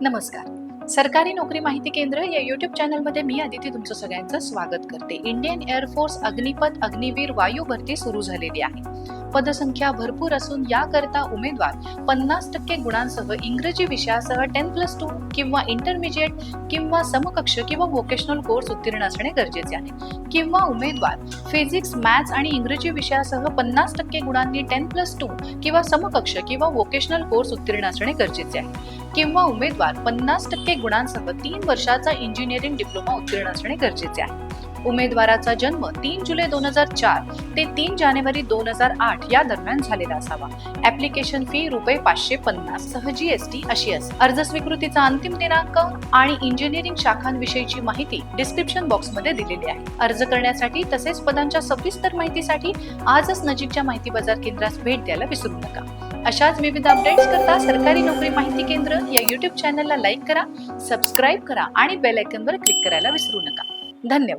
नमस्कार. सरकारी नोकरी माहिती केंद्र या युट्यूब चॅनलमध्ये मी आदिती तुमचं सगळ्यांचं स्वागत करते. इंडियन एअरफोर्स अग्निपथ अग्निवीर वायू भरती सुरू झालेली आहे. पदसंख्या भरपूर असून याकरता उमेदवार पन्नास टक्के गुणांसह इंग्रजी विषयासह टेन प्लस टू किंवा इंटरमिजिएट किंवा समकक्ष किंवा व्होकेशनल कोर्स उत्तीर्ण असणे गरजेचे आहे. किंवा उमेदवार फिजिक्स मॅथ्स आणि इंग्रजी विषयासह पन्नास टक्के गुणांनी टेन प्लस टू किंवा समकक्ष किंवा व्होकेशनल कोर्स उत्तीर्ण असणे गरजेचे आहे. किंवा उमेदवार पन्नास टक्के गुणांसह तीन वर्षाचा इंजिनिअरिंग डिप्लोमा उत्तीर्ण असणे गरजेचे आहे. उमेदवाराचा जन्म तीन जुलै दोन हजार चार ते तीन जानेवारी दोन हजार आठ या दरम्यान झालेला असावा. ऍप्लिकेशन फी रुपये पाचशे पन्नास सह जीएसटी अशी असेल अर्ज स्वीकृतीचा अंतिम दिनांक आणि इंजिनिअरिंग शाखांविषयीची माहिती डिस्क्रिप्शन बॉक्समध्ये दिलेली आहे. अर्ज करण्यासाठी तसेच पदांच्या सविस्तर माहितीसाठी आजच नजीकच्या माहिती बाजार केंद्रास भेट द्यायला विसरू नका. अशाच विविध अपडेट्स करता सरकारी नोकरी माहिती केंद्र या युट्यूब चॅनलला लाईक करा सबस्क्राईब करा आणि बेल आयकॉनवर क्लिक करायला विसरू नका. धन्यवाद.